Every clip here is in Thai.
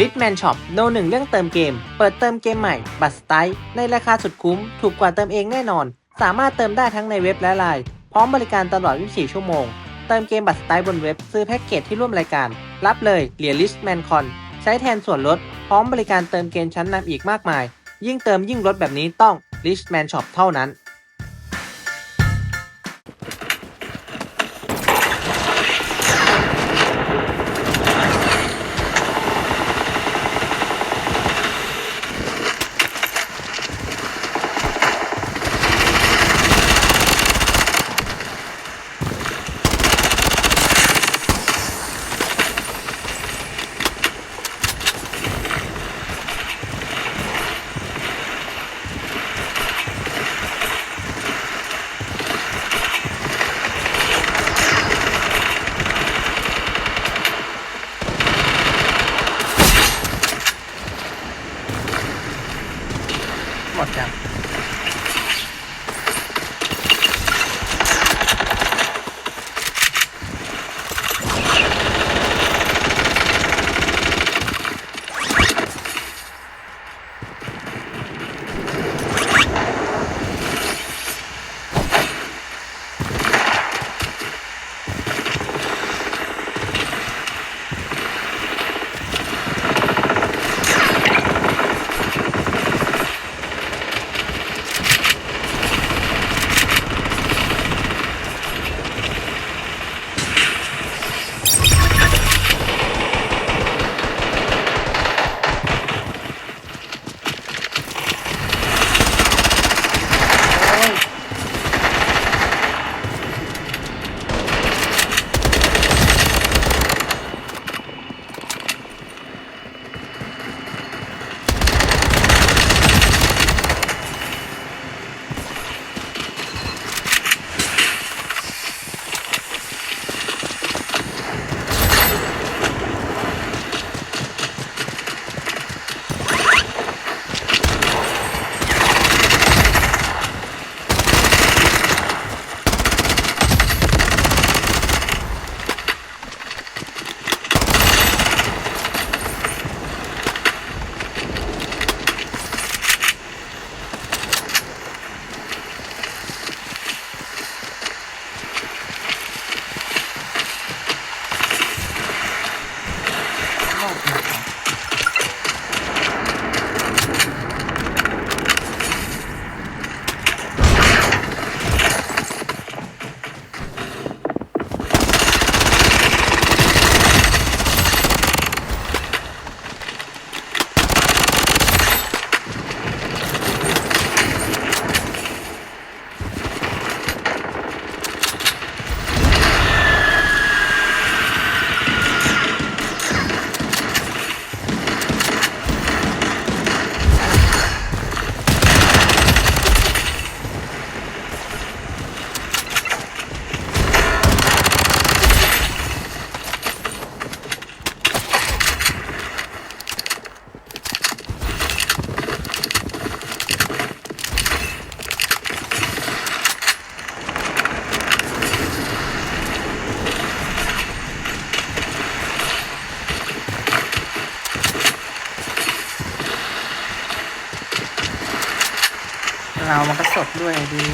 r i c h m a n Shop โนหนึ่งเรื่องเติมเกม เปิดเติมเกมใหม่ บัตรสไตล์ในราคาสุดคุ้ม ถูกกว่าเติมเองแน่นอน สามารถเติมได้ทั้งในเว็บและไลน์พร้อมบริการตลอด 24 ชั่วโมง เติมเกมบัตรสไตล์บนเว็บ ซื้อแพ็กเกจที่ร่วมรายการ รับเลยเหรียญ Richman Con ใช้แทนส่วนลด พร้อมบริการเติมเกมชั้นนำอีกมากมาย ยิ่งเติมยิ่งลดแบบนี้ต้อง Richman Shop เท่านั้น ก็ ดด้วยดี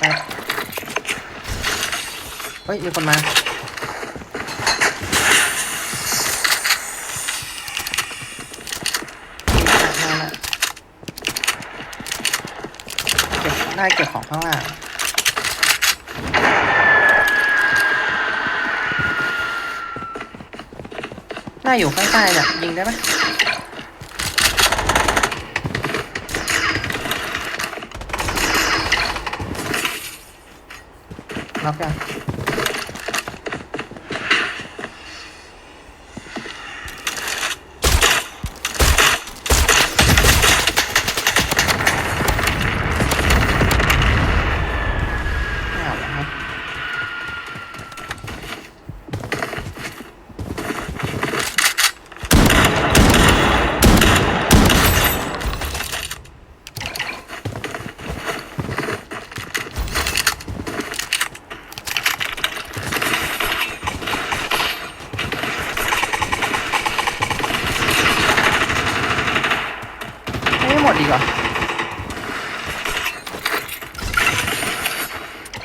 เเฮ้ย มีคนมามาเก็บได้เก็บของข้างล่างน่าอยู่ข้างใต้เนี่ยยิงได้ไหมน็อกยังไม่เอาแล้วครับ ไม่หมดดีกว่า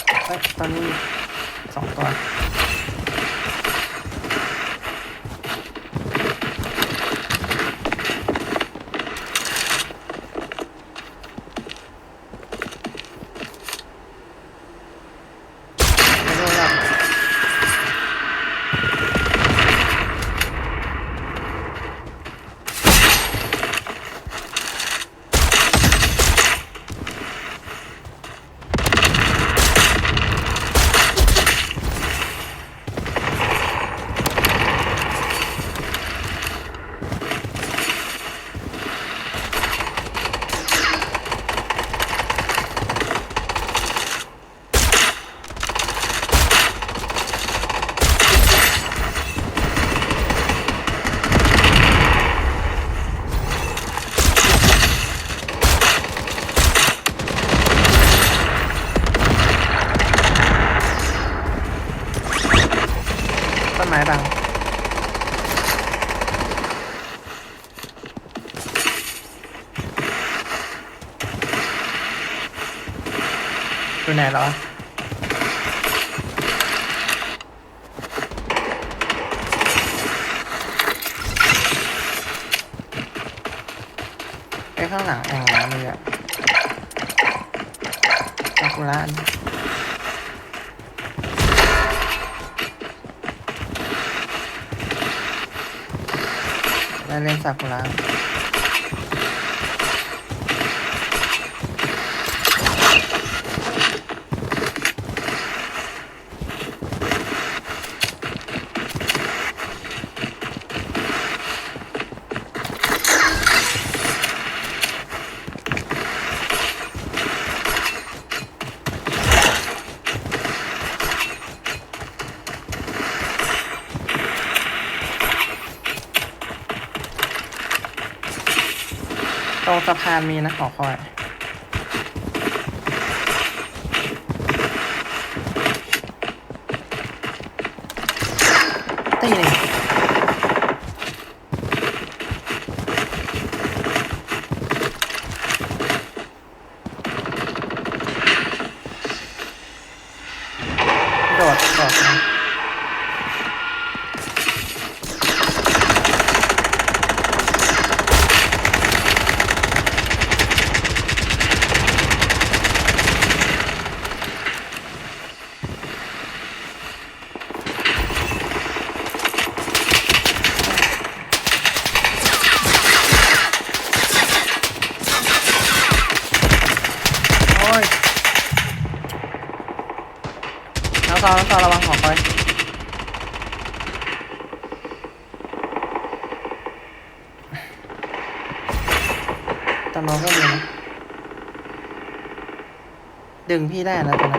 เอ้ย ตอนนี้สองตัว ไม้บังอยู่ไหนเหรอไปข้างหลังแอ่งน้ำเลยอะซากุระอันได้ เล่นซากุระ งสะพานมีนะหอคอย ตีหนึ่งโดดโดด น้องซอน้องซอระวังหอคอยตอนน้องก็มีนะดึงพี่ได้นะตอนนั้น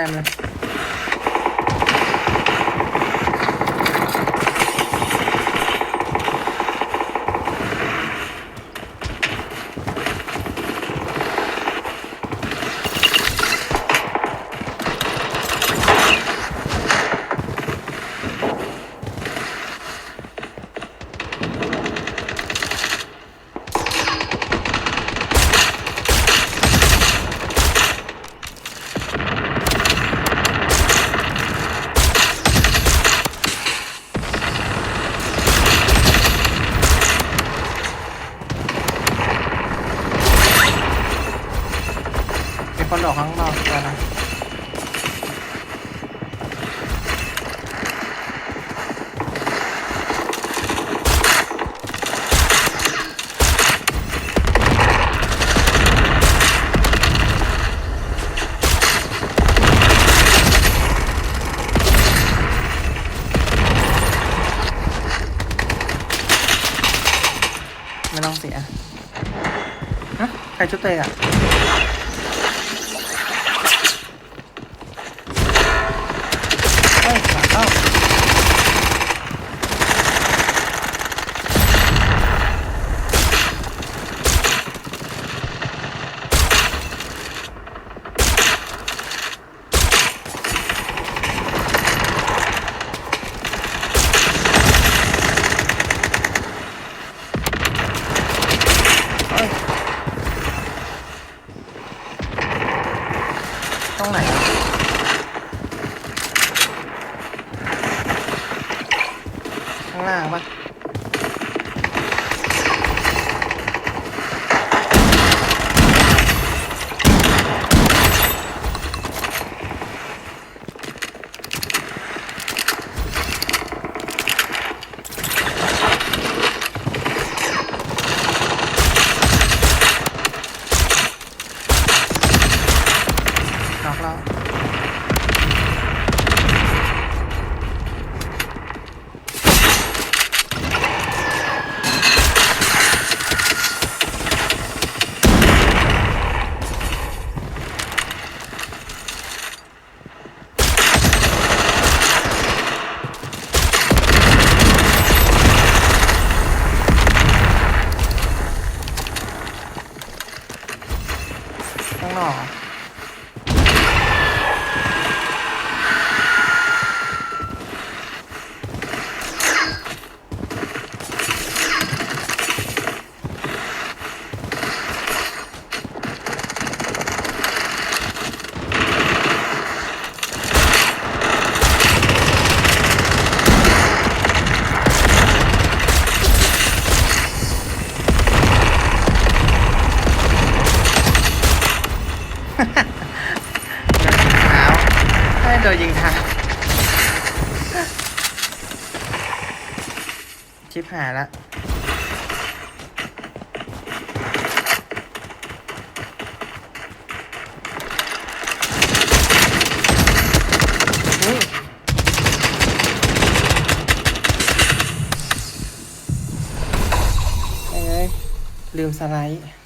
time lapse ชุดเตะอะ แล้วลืมสไลด์